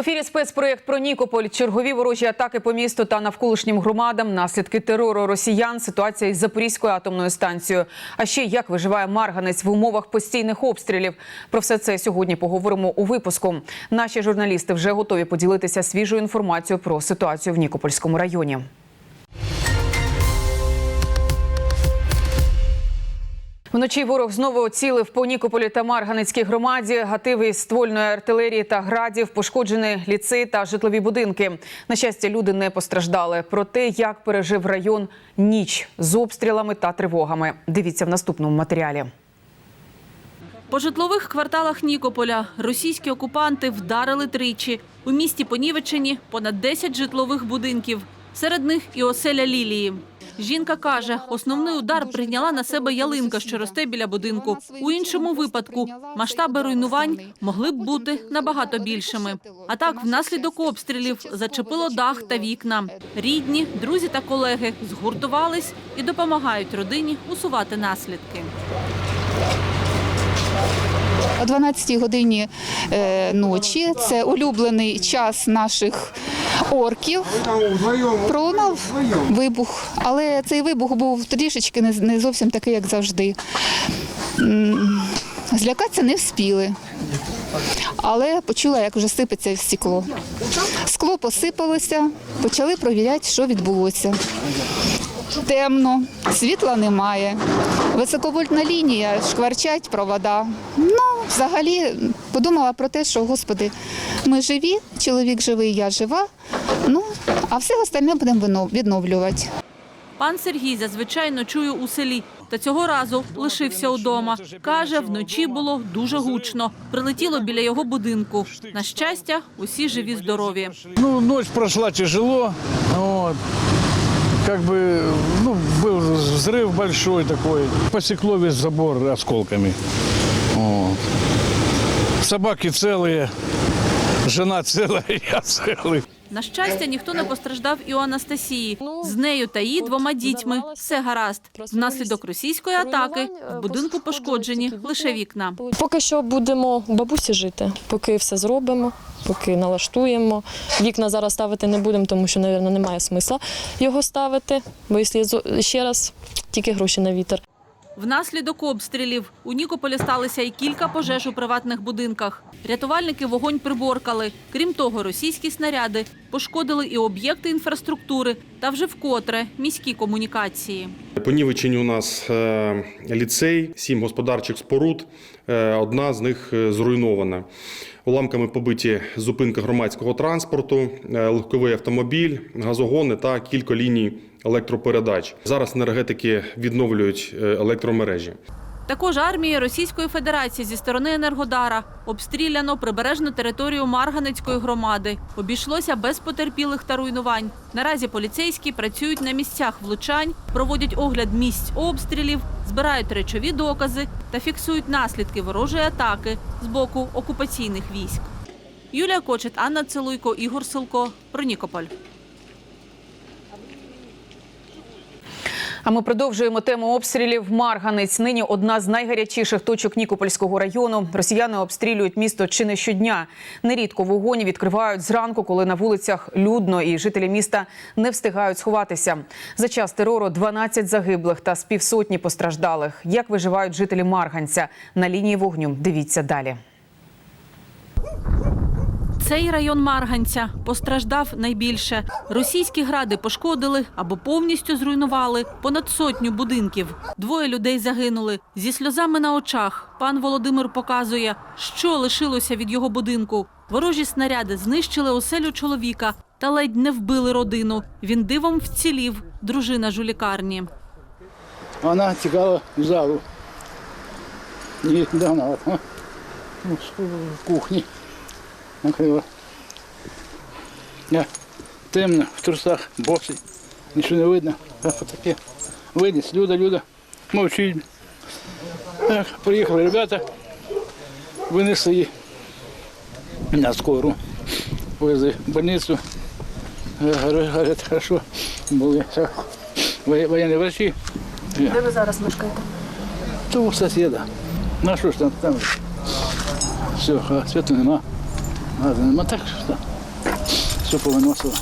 ефірі спецпроєкт про Нікополь. Чергові ворожі атаки по місту та навколишнім громадам, наслідки терору росіян, ситуація із Запорізькою атомною станцією. А ще як виживає Марганець в умовах постійних обстрілів. Про все це сьогодні поговоримо у випуску. Наші журналісти вже готові поділитися свіжою інформацією про ситуацію в Нікопольському районі. Вночі ворог знову оцілив по Нікополі та Марганецькій громаді. Гативи із ствольної артилерії та градів пошкоджені ліцеї та житлові будинки. На щастя, люди не постраждали. Про те, як пережив район ніч з обстрілами та тривогами. Дивіться в наступному матеріалі. По житлових кварталах Нікополя російські окупанти вдарили тричі. У місті Понівеччині понад 10 житлових будинків. Серед них і оселя Лілії. Жінка каже, основний удар прийняла на себе ялинка, що росте біля будинку. У іншому випадку масштаби руйнувань могли б бути набагато більшими. А так, внаслідок обстрілів зачепило дах та вікна. Рідні, друзі та колеги згуртувались і допомагають родині усувати наслідки. О 12 годині е, ночі це улюблений час наших орків. Пролунав вибух, але цей вибух був трішечки не зовсім такий, як завжди. Злякатися не вспіли, але почула, як вже сипеться стекло. Скло посипалося, почали провіряти, що відбулося. Темно, світла немає. Високовольтна лінія, шкварчать провода. Ну, взагалі подумала про те, що господи, ми живі, чоловік живий, я жива. Ну, а все остальне будемо відновлювати. Пан Сергій зазвичай ночує у селі. Та цього разу лишився удома. Каже, вночі було дуже гучно. Прилетіло біля його будинку. На щастя, усі живі здорові. Ну, ночь прошла тяжело. Вот Как бы, ну, был взрыв большой такой. Посекло весь забор осколками. Вот. Собаки целые, жена целая, я целый. На щастя, ніхто не постраждав і у Анастасії. З нею та її двома дітьми все гаразд. Внаслідок російської атаки в будинку пошкоджені лише вікна. Поки що будемо бабусі жити, поки все зробимо, поки налаштуємо. Вікна зараз ставити не будемо, тому що, мабуть, немає смисла його ставити, бо якщо ще раз, тільки гроші на вітер. Внаслідок обстрілів у Нікополі сталося і кілька пожеж у приватних будинках. Рятувальники вогонь приборкали. Крім того, російські снаряди пошкодили і об'єкти інфраструктури та вже вкотре міські комунікації. Понівечені у нас е, ліцей, сім господарчих споруд. Е, Одна з них е, зруйнована. Уламками побиті зупинка громадського транспорту, легковий автомобіль, газогони та кілька ліній електропередач. Зараз енергетики відновлюють е, електромережі. Також армія Російської Федерації зі сторони Енергодара обстріляно прибережну територію Марганецької громади. Обійшлося без потерпілих та руйнувань. Наразі поліцейські працюють на місцях влучань, проводять огляд місць обстрілів, збирають речові докази та фіксують наслідки ворожої атаки з боку окупаційних військ. Юлія Кочет, Анна Целуйко, Ігор Силко. Про Нікополь. А ми продовжуємо тему обстрілів. Марганець нині одна з найгарячіших точок Нікопольського району. Росіяни обстрілюють місто чи не щодня. Нерідко вогонь відкривають зранку, коли на вулицях людно і жителі міста не встигають сховатися. За час терору 12 загиблих та з півсотні постраждалих. Як виживають жителі Марганця на лінії вогню? Дивіться далі. Цей район Марганця постраждав найбільше. Російські гради пошкодили або повністю зруйнували понад сотню будинків. Двоє людей загинули. Зі сльозами на очах пан Володимир показує, що лишилося від його будинку. Ворожі снаряди знищили оселю чоловіка та ледь не вбили родину. Він дивом вцілів. Дружина ж у лікарні. Вона тікала в залу. І давно ну, в кухні накрила. Я темно, в трусах, босий, нічого не видно. Так, таке. Виніс, Люда, Люда, мовчить. Так, приїхали ребята, винесли її на скору, повезли в больницю. Е, Говорять, хорошо, були воєнні врачі. Де ви зараз мешкаєте? То у сусіда. Ну що ж там? там? Все, а світу нема. Газу нема, так що. все повиносило.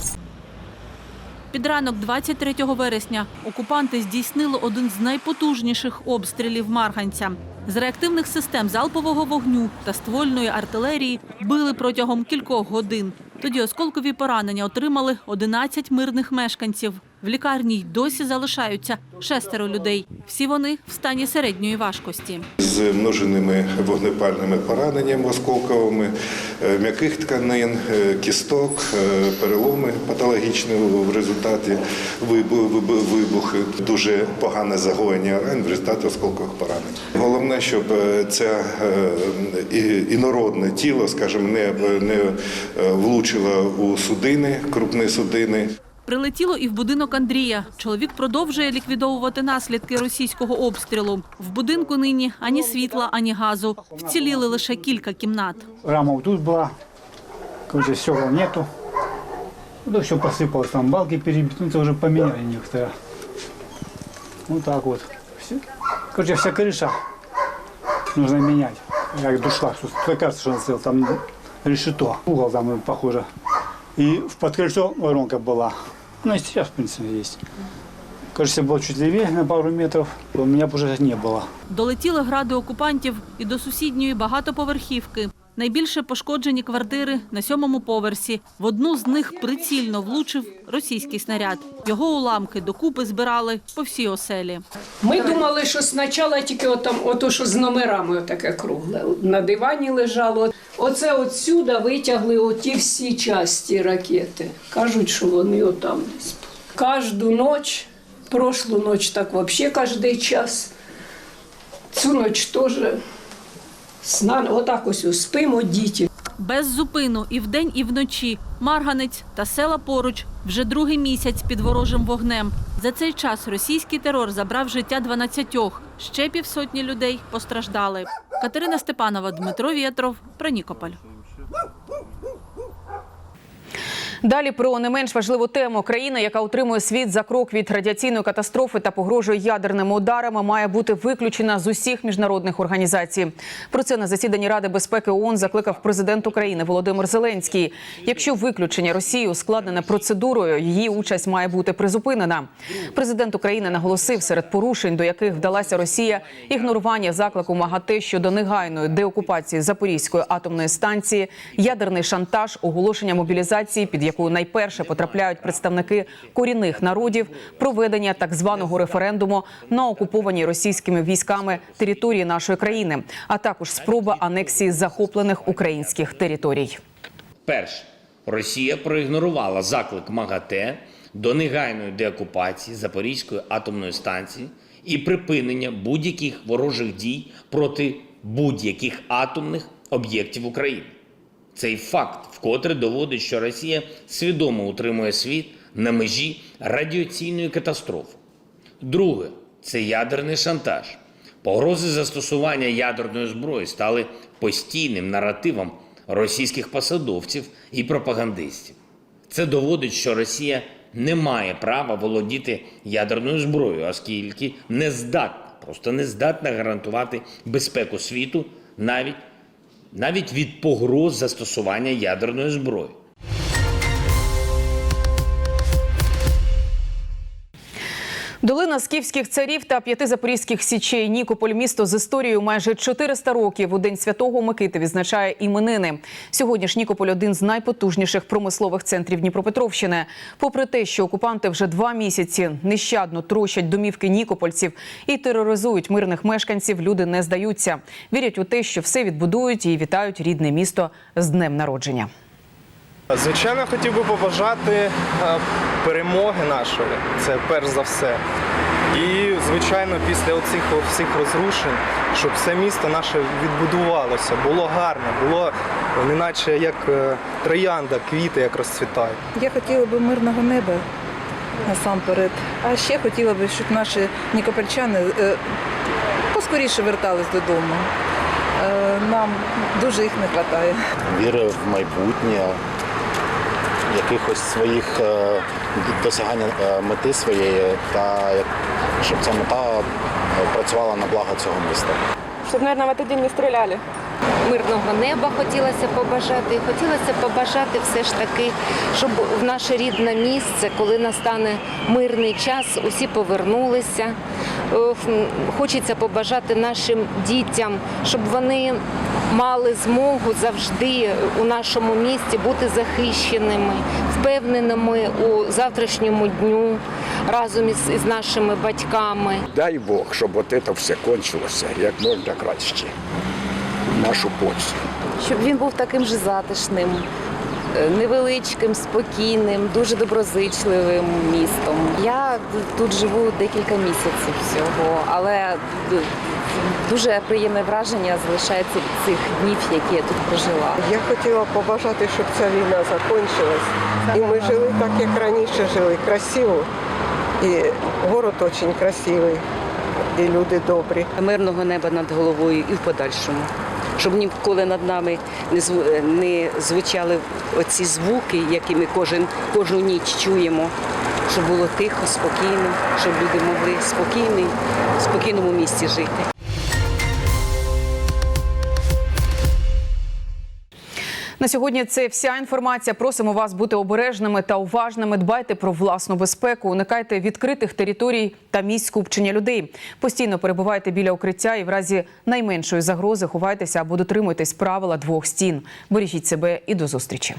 Під ранок 23 вересня окупанти здійснили один з найпотужніших обстрілів Марганця. З реактивних систем залпового вогню та ствольної артилерії били протягом кількох годин. Тоді осколкові поранення отримали 11 мирних мешканців. В лікарні й досі залишаються шестеро людей. Всі вони в стані середньої важкості. з множеними вогнепальними пораненнями осколковими, е, м'яких тканин, е, кісток, е, переломи патологічні в результаті вибу- вибу- вибухи, дуже погане загоєння ран в результаті осколкових поранень. Головне, щоб це інородне тіло, скажімо, не, влучило у судини, крупні судини. Прилетіло і в будинок Андрія. Чоловік продовжує ліквідовувати наслідки російського обстрілу. В будинку нині ані світла, ані газу. Вціліли лише кілька кімнат. Рама вот тут была, короче, стекол нету. Ну, все посыпалось, там балки перебиты, ну, это уже поменяли некоторые. Вот так вот. Все. Короче, вся крыша нужно менять. Как душла, что кажется, что он стоял, там решето. Угол там похоже. И в подкрыльцо воронка была. Ну, и сейчас, в принципе, есть. Кажется, было чуть левее на пару метров, у меня бы уже не было. Долетіли гради окупантів і до сусідньої багатоповерхівки. Найбільше пошкоджені квартири на сьомому поверсі. В одну з них прицільно влучив російський снаряд. Його уламки докупи збирали по всій оселі. Ми думали, що спочатку тільки отам, ото, що з номерами таке кругле. На дивані лежало. Оце отсюда витягли оті всі часті ракети. Кажуть, що вони отам десь. Кожну ніч, прошлу ніч так взагалі кожен час. Цю ніч теж сна, отак ось спимо діти. Без зупину і вдень, і вночі Марганець та села поруч вже другий місяць під ворожим вогнем. За цей час російський терор забрав життя 12. Ще півсотні людей постраждали. Катерина Степанова, Дмитро Вєтров, про Нікополь. Далі про не менш важливу тему. Країна, яка утримує світ за крок від радіаційної катастрофи та погрожує ядерними ударами, має бути виключена з усіх міжнародних організацій. Про це на засіданні Ради безпеки ООН закликав президент України Володимир Зеленський. Якщо виключення Росії ускладнене процедурою, її участь має бути призупинена. Президент України наголосив серед порушень, до яких вдалася Росія, ігнорування заклику МАГАТЕ щодо негайної деокупації Запорізької атомної станції, ядерний шантаж, оголошення мобілізації, під яку найперше потрапляють представники корінних народів, проведення так званого референдуму на окупованій російськими військами території нашої країни, а також спроба анексії захоплених українських територій. Перше, Росія проігнорувала заклик МАГАТЕ до негайної деокупації Запорізької атомної станції і припинення будь-яких ворожих дій проти будь-яких атомних об'єктів України. Цей факт вкотре доводить, що Росія свідомо утримує світ на межі радіаційної катастрофи. Друге це ядерний шантаж. Погрози застосування ядерної зброї стали постійним наративом російських посадовців і пропагандистів. Це доводить, що Росія не має права володіти ядерною зброєю, оскільки не здатна, просто не здатна гарантувати безпеку світу навіть, навіть від погроз застосування ядерної зброї. Долина скіфських царів та п'яти запорізьких січей Нікополь місто з історією майже 400 років у день святого Микити відзначає іменини. Сьогодні ж Нікополь один з найпотужніших промислових центрів Дніпропетровщини. Попри те, що окупанти вже два місяці нещадно трощать домівки нікопольців і тероризують мирних мешканців, люди не здаються. Вірять у те, що все відбудують і вітають рідне місто з днем народження. Звичайно, хотів би побажати е, перемоги нашої. Це перш за все. І, звичайно, після оцих всіх розрушень, щоб все місто наше відбудувалося, було гарно, було неначе як е, троянда, квіти як розцвітають. Я хотіла б мирного неба насамперед. А ще хотіла б, щоб наші нікопольчани е, поскоріше вертались додому. Нам дуже їх не вистачає. віри в майбутнє, якихось своїх досягань досягання е, мети своєї, та щоб ця мета е, працювала на благо цього міста. Щоб, мабуть, в этот не стріляли. Мирного неба хотілося побажати. І хотілося побажати все ж таки, щоб в наше рідне місце, коли настане мирний час, усі повернулися. Е, Хочеться побажати нашим дітям, щоб вони мали змогу завжди у нашому місті бути захищеними, впевненими у завтрашньому дню разом із, із нашими батьками. Дай Бог, щоб от це все кончилося як можна краще. Нашу пользу. щоб він був таким же затишним, е, невеличким, спокійним, дуже доброзичливим містом. Я тут живу декілька місяців всього, але дуже приємне враження залишається від цих днів, які я тут прожила. Я хотіла побажати, щоб ця війна закінчилась. І ми жили так, як раніше жили, красиво. І город дуже красивий, і люди добрі. Мирного неба над головою і в подальшому. Щоб ніколи над нами не звучали оці звуки, які ми кожен кожну ніч чуємо. Щоб було тихо, спокійно, щоб люди могли спокійно, в спокійному місці жити. На сьогодні це вся інформація. Просимо вас бути обережними та уважними. Дбайте про власну безпеку, уникайте відкритих територій та місць скупчення людей. Постійно перебувайте біля укриття і в разі найменшої загрози ховайтеся або дотримуйтесь правила двох стін. Бережіть себе і до зустрічі.